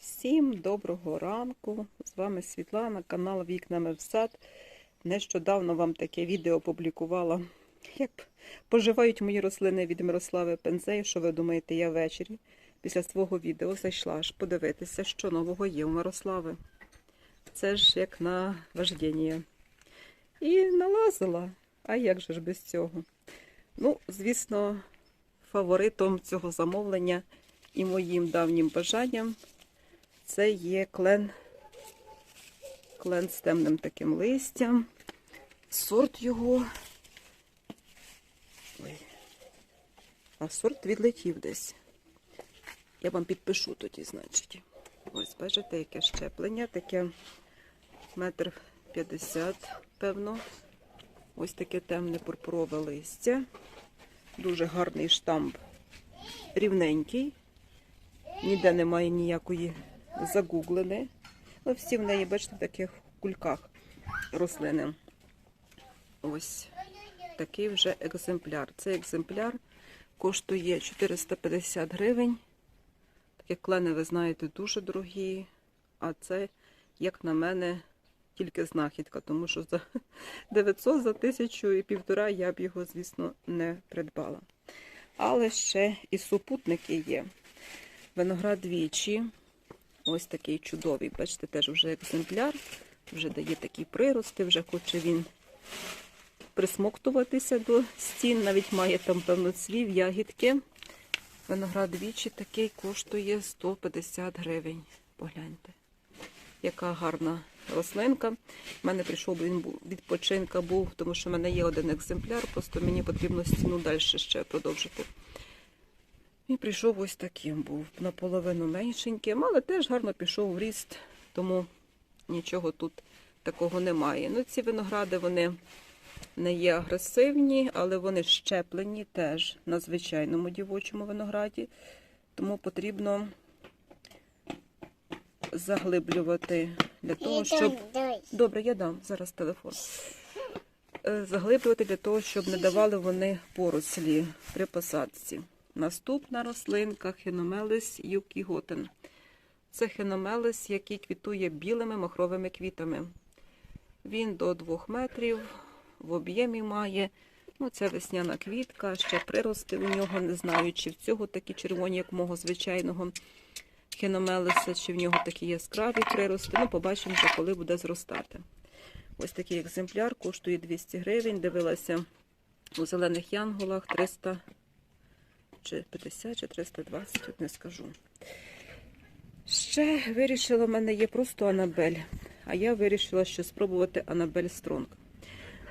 Всім доброго ранку! З вами Світлана, канал Вікнами в сад. Нещодавно вам таке відео опублікувала, як поживають мої рослини від Мирослави Пензей. Що ви думаєте, я ввечері після свого відео зайшла аж подивитися, що нового є у Мирослави. Це ж як на вождіння. І налазила. А як же ж без цього? Ну, звісно, фаворитом цього замовлення і моїм давнім бажанням це є клен, клен з темним таким листям. Сорт його. Ой. А сорт відлетів десь. Я вам підпишу тоді, значить. Ось, бачите, яке щеплення, таке метр п'ятдесят, певно. Ось таке темне пурпурове листя. Дуже гарний штамп. Рівненький. Ніде немає ніякої загуглини. Ну, всі в неї, бачите, в таких кульках рослини. Ось такий вже екземпляр. Цей екземпляр коштує 450 гривень. Такі клени, ви знаєте, дуже дорогі. А це, як на мене, тільки знахідка, тому що за 900 за тисячу і півтора я б його, звісно, не придбала. Але ще і супутники є. Виноград двічі. Ось такий чудовий. Бачите, теж вже екземпляр, вже дає такі прирости, вже хоче він присмоктуватися до стін, навіть має там певно цвів, ягідки. Виноград двічі такий коштує 150 гривень. Погляньте, яка гарна рослинка. У мене прийшов він відпочинка був, тому що в мене є один екземпляр, просто мені потрібно стіну далі ще продовжити. І прийшов ось таким був, наполовину меншеньким, але теж гарно пішов в ріст, тому нічого тут такого немає. Ну, ці виногради вони не є агресивні, але вони щеплені теж на звичайному дівочому винограді. Тому потрібно заглиблювати для того, щоб. Добре, я дам зараз телефон. Е, Заглиблювати для того, щоб не давали вони порослі при посадці. Наступна рослинка хеномелис юкіготен. Це хеномелис, який квітує білими махровими квітами. Він до 2 метрів в об'ємі має. Ну, Це весняна квітка, ще прирости у нього, не знаю, чи в цього такі червоні, як мого звичайного хеномелиса, чи в нього такі яскраві прирости. Ну, побачимо, коли буде зростати. Ось такий екземпляр коштує 200 гривень. Дивилася у зелених янголах 300 чи 50, чи 320, от не скажу. Ще вирішила, в мене є просто Анабель. А я вирішила ще спробувати Анабель Стронг.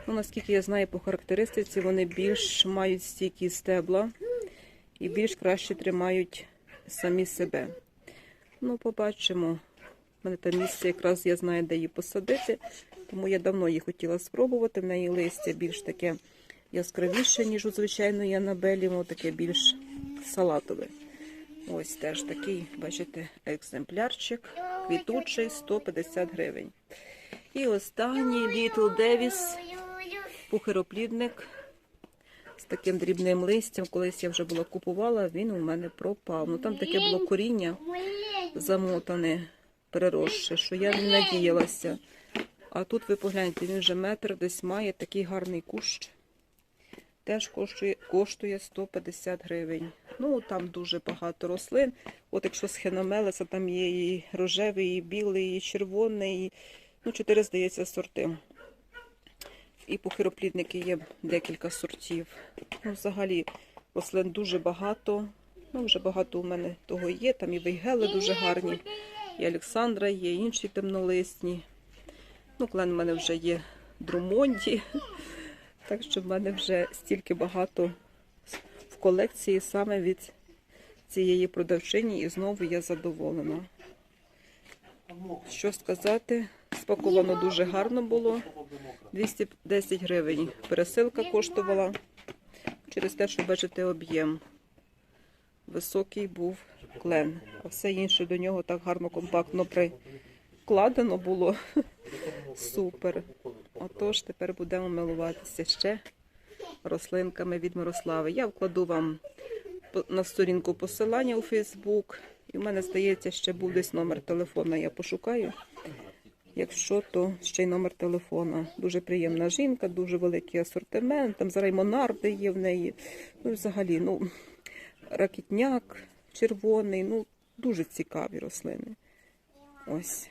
Ну, наскільки я знаю по характеристиці, вони більш мають стійкі стебла і більш краще тримають самі себе. Ну, побачимо. У мене там місце якраз я знаю, де її посадити, тому я давно її хотіла спробувати. В неї листя більш таке яскравіше, ніж у звичайної анабелі, воно таке більш салатове. Ось теж такий, бачите, екземплярчик, квітучий 150 гривень. І останній Little Davis, пухироплідник з таким дрібним листям. Колись я вже була купувала, він у мене пропав. Ну там таке було коріння замотане, переросше, що я не надіялася. А тут ви погляньте, він вже метр десь має такий гарний кущ. Теж коштує, коштує 150 гривень. Ну, там дуже багато рослин. От якщо з хеномелеса, там є і рожевий, і білий, і червоний, і, ну, чотири, здається, сорти. І пухироплідники є декілька сортів. Ну, взагалі, рослин дуже багато. Ну, вже багато у мене того є. Там і вейгели дуже гарні, і Олександра є, і інші темнолисні. Ну, клен в мене вже є Друмонді. Так що в мене вже стільки багато в колекції саме від цієї продавчині, і знову я задоволена. Що сказати, спаковано дуже гарно було. 210 гривень. Пересилка коштувала через те, що бачите об'єм. Високий був клен, а все інше до нього так гарно компактно прикладено було. Супер. Отож, тепер будемо милуватися ще рослинками від Мирослави. Я вкладу вам на сторінку посилання у Фейсбук І в мене, здається, ще був номер телефона, я пошукаю. Якщо, то ще й номер телефона. Дуже приємна жінка, дуже великий асортимент. Там зараз монарди є в неї. Ну, взагалі, ну, ракітняк червоний, ну, дуже цікаві рослини. Ось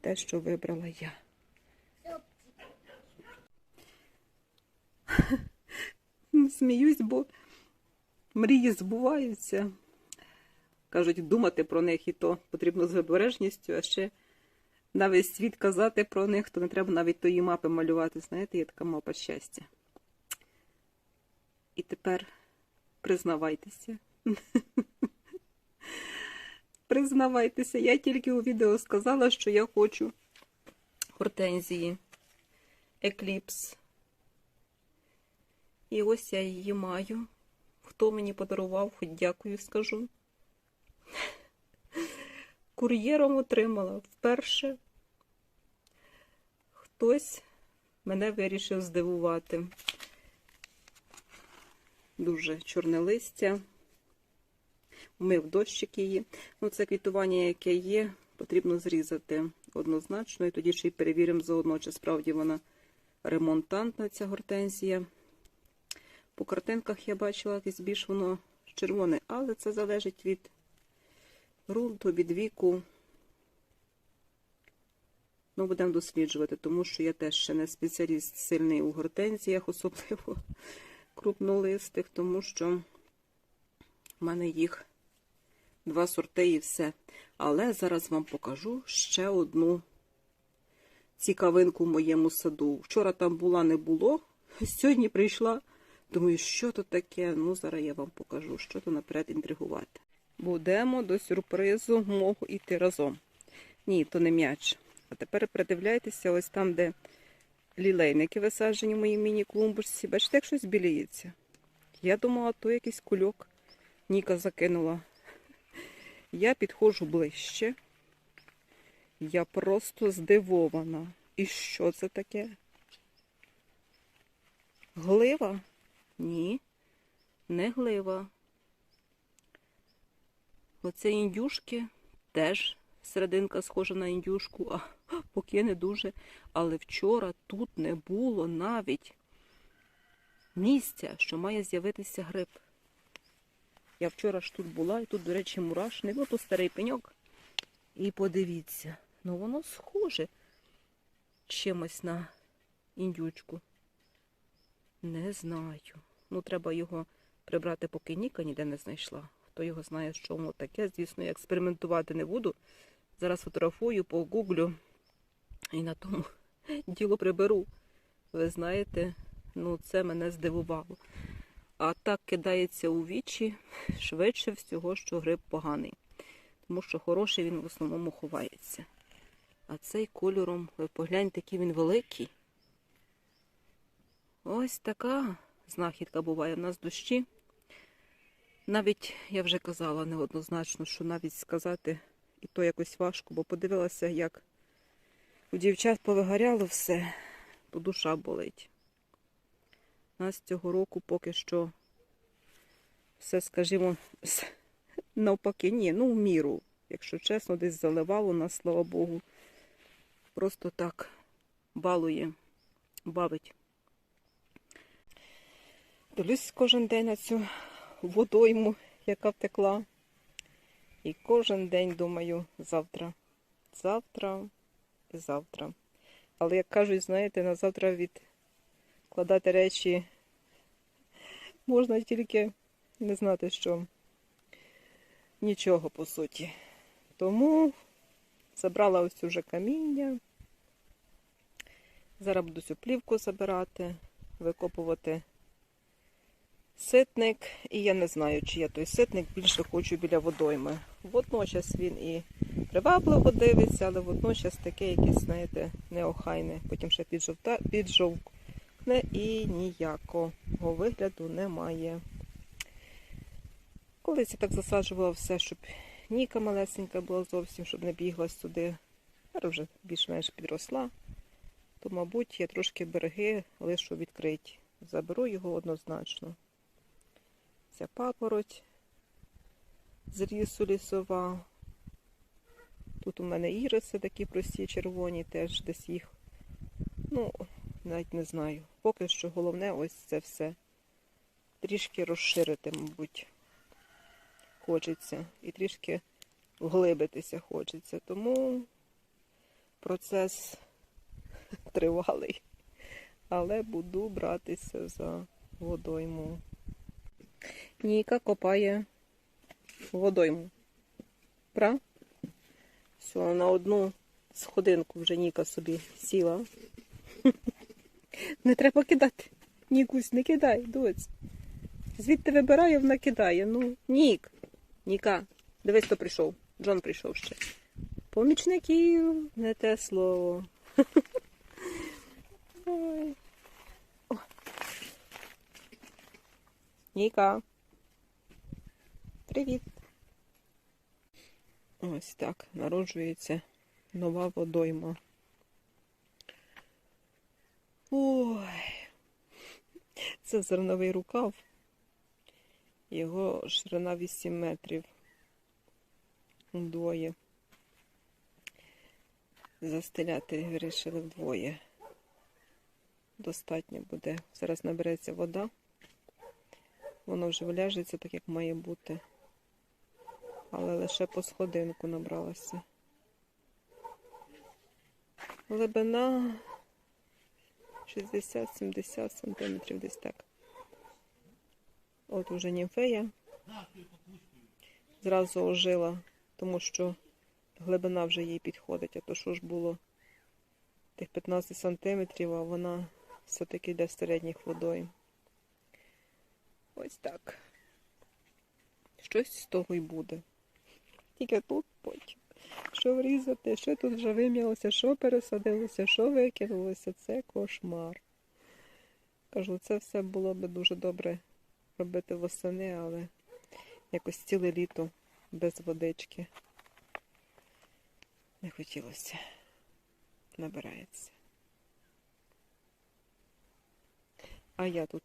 те, що вибрала я. Сміюсь, бо мрії збуваються. Кажуть, думати про них і то потрібно з обережністю, а ще на весь світ казати про них, то не треба навіть тої мапи малювати. Знаєте, є така мапа щастя. І тепер признавайтеся. Признавайтеся, я тільки у відео сказала, що я хочу гортензії, екліпс. І ось я її маю. Хто мені подарував, хоч дякую скажу. Кур'єром отримала вперше. Хтось мене вирішив здивувати. Дуже чорне листя. Мив дощик її. Ну, це квітування, яке є, потрібно зрізати однозначно. І тоді ще й перевіримо заодно, чи справді вона ремонтантна, ця гортензія. По картинках я бачила, якесь більш воно червоне, але це залежить від ґрунту, від віку. Ну, будемо досліджувати, тому що я теж ще не спеціаліст сильний у гортензіях, особливо крупнолистих, тому що в мене їх два сорти і все. Але зараз вам покажу ще одну цікавинку в моєму саду. Вчора там була, не було. Сьогодні прийшла. Думаю, що то таке? Ну, зараз я вам покажу, що то наперед інтригувати. Будемо до сюрпризу мого йти разом. Ні, то не м'яч. А тепер придивляйтеся, ось там, де лілейники висаджені в моїй міні-клумбочці. Бачите, як щось біліється. Я думала, то якийсь кульок. Ніка закинула. Я підходжу ближче. Я просто здивована. І що це таке? Глива? Ні, не глива. Оце індюшки теж серединка схожа на індюшку, а поки не дуже. Але вчора тут не було навіть місця, що має з'явитися гриб. Я вчора ж тут була, і тут, до речі, мурашник, ну то старий пеньок. І подивіться, ну воно схоже чимось на індючку. Не знаю. Ну, треба його прибрати, поки Ніка ніде не знайшла. Хто його знає, що воно таке. Звісно, я експериментувати не буду. Зараз фотографую, погуглю і на тому діло приберу. Ви знаєте, ну це мене здивувало. А так кидається у вічі швидше всього, що гриб поганий. Тому що хороший він в основному ховається. А цей кольором, ви погляньте, який він великий. Ось така знахідка буває в нас дощі. Навіть, я вже казала неоднозначно, що навіть сказати і то якось важко, бо подивилася, як у дівчат повигоряло все, то душа болить. У нас цього року поки що все, скажімо, навпаки, ні, ну в міру. Якщо чесно, десь заливало нас, слава Богу. Просто так балує, бавить. Дивлюсь кожен день на цю водойму, яка втекла. І кожен день думаю, завтра, завтра і завтра. Але, як кажуть, знаєте, на завтра відкладати речі можна тільки не знати, що нічого по суті. Тому забрала ось уже каміння. Зараз буду цю плівку забирати, викопувати ситник. І я не знаю, чи я той ситник більше хочу біля водойми. Водночас він і привабливо дивиться, але водночас таке якесь, знаєте, неохайне. Потім ще піджовта, піджовкне і ніякого вигляду немає. Колись я так засаджувала все, щоб ніка малесенька була зовсім, щоб не бігла сюди. Зараз вже більш-менш підросла. То, мабуть, я трошки береги лишу відкриті. Заберу його однозначно. Ця папороть з лісу лісова. Тут у мене іриси такі прості, червоні, теж десь їх. Ну, навіть не знаю. Поки що головне ось це все. Трішки розширити, мабуть, хочеться. І трішки вглибитися хочеться. Тому процес тривалий. Але буду братися за водойму. Ніка копає водойму. Пра? Все, на одну сходинку вже Ніка собі сіла. Не треба кидати. Нікусь, не кидай, доць. Звідти вибирає, вона кидає. Ну, Нік. Ніка, дивись, хто прийшов. Джон прийшов ще. Помічників, не те слово. Ніка. Привіт. Ось так народжується нова водойма. Ой, це зерновий рукав. Його ширина 8 метрів. Двоє. Застеляти вирішили вдвоє. Достатньо буде. Зараз набереться вода. Воно вже вляжеться так, як має бути. Але лише по сходинку набралася. Глибина 60-70 сантиметрів десь так. От уже німфея. Зразу ожила, тому що глибина вже їй підходить, а то що ж було тих 15 сантиметрів, а вона все-таки йде середніх водойм. Ось так. Щось з того й буде. Тільки тут потім. Що врізати, що тут вже вим'ялося, що пересадилося, що викинулося, це кошмар. Кажу, це все було би дуже добре робити восени, але якось ціле літо без водички. Не хотілося. Набирається. А я тут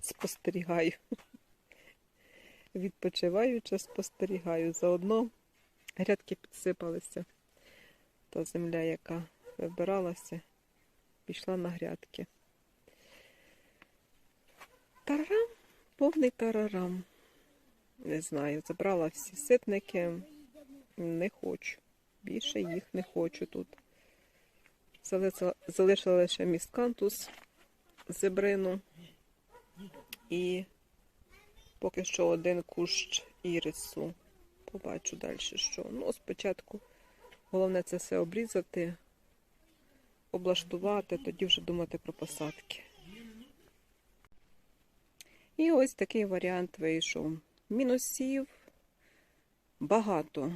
спостерігаю. Відпочиваючи, спостерігаю. Заодно грядки підсипалися. Та земля, яка вибиралася, пішла на грядки. Тарарам, повний тарарам. Не знаю, забрала всі ситники. Не хочу. Більше їх не хочу тут. Залишила, лише міскантус, зебрину і поки що один кущ ірису. Побачу далі, що. Ну, спочатку головне це все обрізати, облаштувати, тоді вже думати про посадки. І ось такий варіант вийшов. Мінусів багато,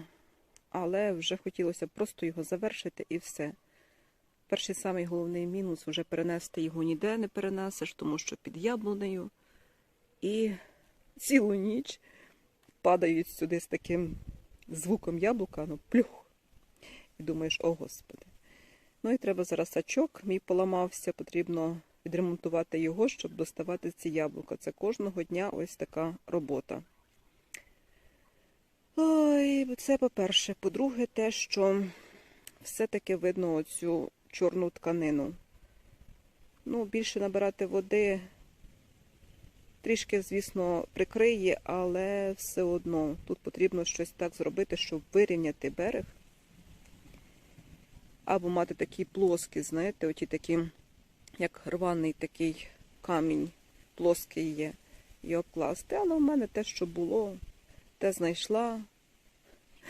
але вже хотілося просто його завершити і все. Перший самий головний мінус вже перенести його ніде не перенесеш, тому що під яблунею і цілу ніч падають сюди з таким звуком яблука, ну плюх. І думаєш, о господи. Ну і треба зараз сачок, мій поламався, потрібно відремонтувати його, щоб доставати ці яблука. Це кожного дня ось така робота. Ой, це по-перше. По-друге, те, що все-таки видно оцю чорну тканину. Ну, більше набирати води трішки, звісно, прикриє, але все одно тут потрібно щось так зробити, щоб вирівняти берег. Або мати такі плоскі, знаєте, оті такі, як рваний такий камінь, плоский є, і обкласти. Але в мене те, що було, те знайшла,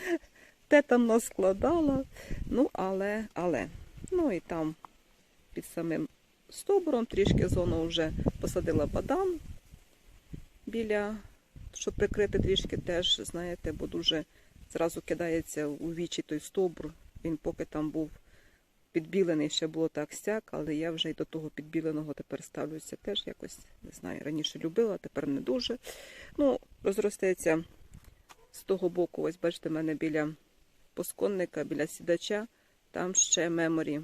те там наскладала. Ну, але, але. Ну і там під самим стобором трішки зону вже посадила бадан біля, щоб прикрити трішки теж, знаєте, бо дуже зразу кидається у вічі той стовбур. Він поки там був підбілений, ще було так сяк, але я вже й до того підбіленого тепер ставлюся теж якось, не знаю, раніше любила, тепер не дуже. Ну, розростеться з того боку, ось бачите, в мене біля посконника, біля сідача, там ще меморі.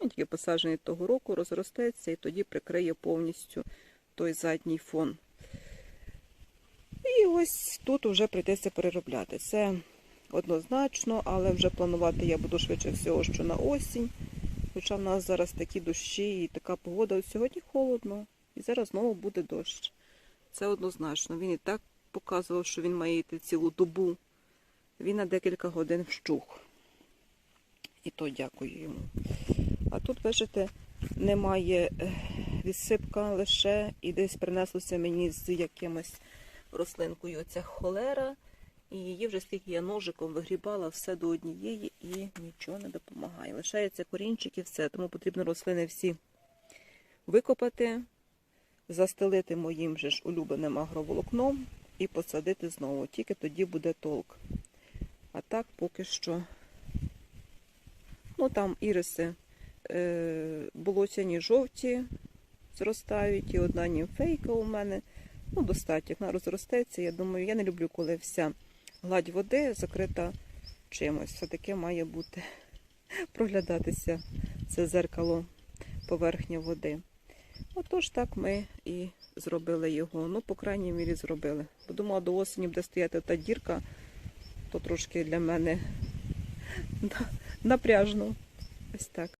Тільки посаджений того року, розростеться і тоді прикриє повністю той задній фон. Ось тут вже прийдеться переробляти. Це однозначно, але вже планувати я буду швидше всього, що на осінь. Хоча в нас зараз такі дощі і така погода. От сьогодні холодно, і зараз знову буде дощ. Це однозначно. Він і так показував, що він має йти цілу добу. Він на декілька годин вщух. І то дякую йому. А тут, бачите, немає е, відсипка лише і десь принеслося мені з якимось рослинкою оця холера. І її вже скільки я ножиком вигрібала все до однієї і нічого не допомагає. Лишається корінчик і все. Тому потрібно рослини всі викопати, застелити моїм же ж улюбленим агроволокном і посадити знову. Тільки тоді буде толк. А так поки що. Ну там іриси е, болотяні жовті зростають, і одна німфейка у мене. Ну, достатньо, вона розростеться. Я думаю, я не люблю, коли вся гладь води закрита чимось. Все таке має бути проглядатися це зеркало поверхня води. Отож так ми і зробили його. Ну, по крайній мірі, зробили. Бо думала, до осені буде стояти та дірка, то трошки для мене напряжно. Ось так.